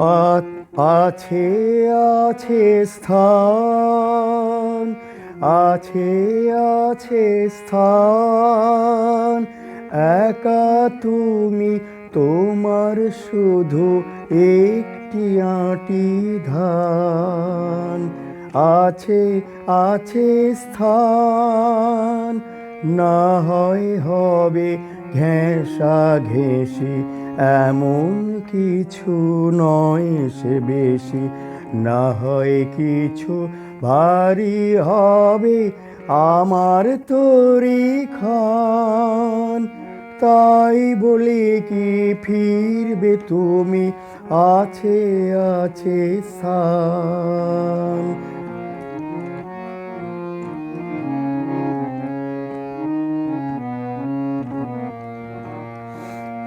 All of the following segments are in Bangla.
আছে আছে স্থান, আছে আছে স্থান। একা তুমি, তোমার শুধু একটি আটি ধান। আছে আছে স্থান, না হয় হবে ঘেঁষা ঘেঁষি, এমন কিছু নয় সে বেশি। না হয় কিছু ভারী হবে আমার তরি খান। তাই বলে কি ফিরবে তুমি? আছে আছে, সান।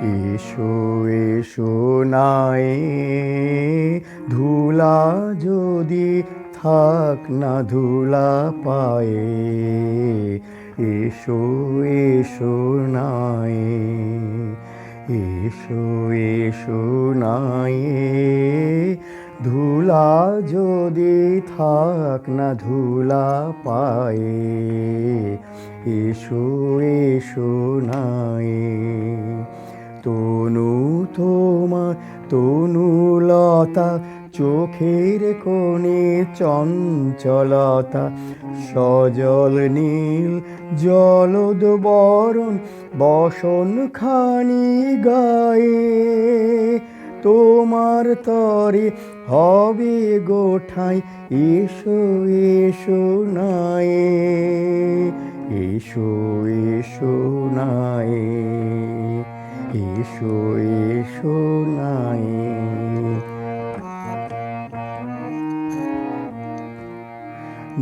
এসো এসো নাই। ধুলা যদি থাক না ধুলা পায়ে, এসো এসো নাই। এসো এসো নাই। ধুলা যদি থাক না ধুলা পায়ে, এসো এসো নাই। তনু তোমার তনুলতা, চোখের কোণে চঞ্চলতা, সজল নীল জলদ বরণ, বসন খানি গায়ে। তোমার তরে হবে গোঠাই, এসো এসো নায়ে, এসো এসো নায়ে। এসো এসো নাই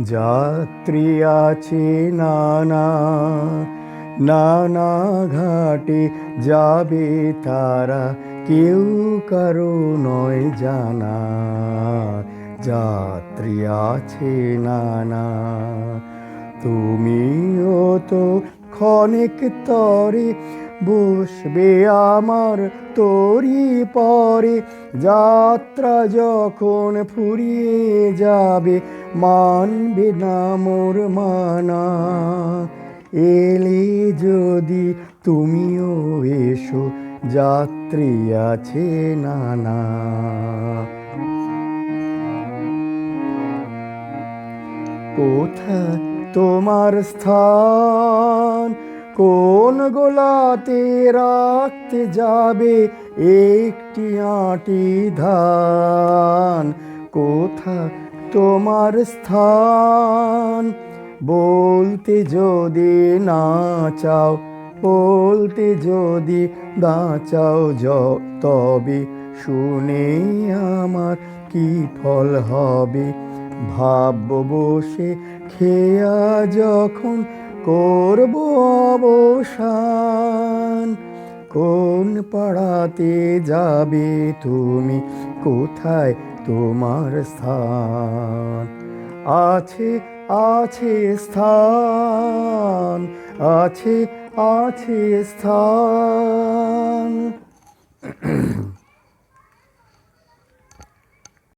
যাত্রী আছে নানা নানা ঘাটে যাবে তারা, কেউ কারও নয় জানা। যাত্রী আছে নানা, তুমিও তো ক্ষণিক তরে বসবে আমার তোরি পরে। যাত্রা যখন ফুরিয়ে যাবে, মানবে না মোর মানা। এলে যদি তুমিও এসো, যাত্রী আছে নানা। কোথায় তোমার স্থান? কোন গোলাতে রাখতে যাবে একটি আটি ধান? কোথা তোমার স্থান? বলতে যদি না চাও, বলতে যদি না চাও তবে শুনে আমার কি ফল হবে? ভাবব বসে খেয়া যখন করব অবসান? কোন পাড়াতে যাবে তুমি? কোথায় তোমার স্থান? আছে আছে স্থান, আছে আছে স্থান।